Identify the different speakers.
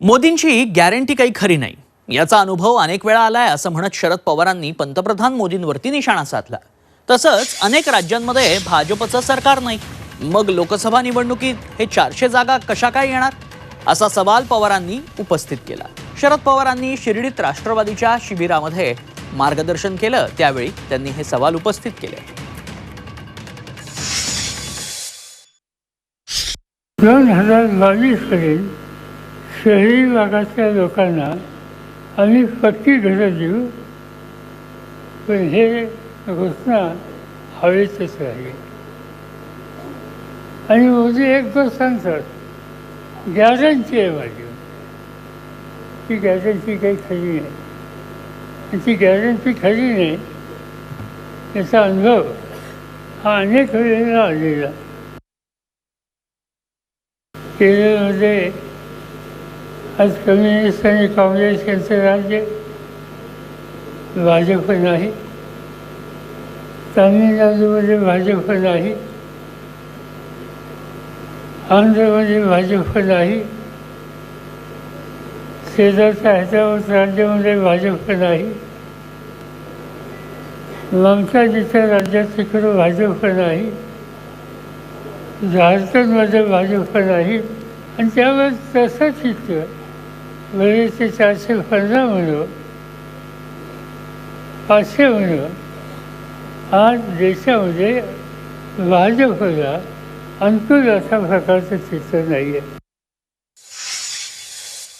Speaker 1: मोदींची गॅरंटी काही खरी नाही. याचा अनुभव अनेक वेळा आलाय असं म्हणत शरद पवारांनी पंतप्रधान मोदींवरती निशाणा साधला. तसंच अनेक राज्यांमध्ये भाजपचं सरकार नाही. मग लोकसभा निवडणुकीत हे चारशे जागा कशा काय येणार? असा सवाल पवारांनी उपस्थित केला. शरद पवारांनी शिर्डीत राष्ट्रवादीच्या शिबिरामध्ये मार्गदर्शन केलं त्यावेळी त्यांनी हे सवाल उपस्थित केले.
Speaker 2: दोन हजार बावीसपर्यंत शहरी भागातल्या लोकांना आम्ही पक्की घरं देऊ पण हे घोषणा हवेतच राहिली. आणि मोदी एक गोष्ट सांगतात गॅरंटी आहे माझी. ती गॅरंटी काही खरी नाही. आणि ती गॅरंटी खरी नाही याचा अनुभव हा अनेक वेळेला आलेला. केरळमध्ये आज कम्युनिस्ट आणि काँग्रेस यांचं राज्य भाजप नाही. तामिळनाडूमध्ये भाजप नाही. आंध्रमध्ये भाजप नाही. शेजारच्या हैदराबाद राज्यामध्ये भाजप नाही. ममताजीच्या राज्यात तिकडं भाजप नाही. झारखंडमध्ये भाजप नाही. आणि त्यावर तसंच इथं चारशे पंधरा म्हणून पाचशे म्हणून आज देशामध्ये भाजपला अंतुल अशा प्रकारचं चित्र नाही आहे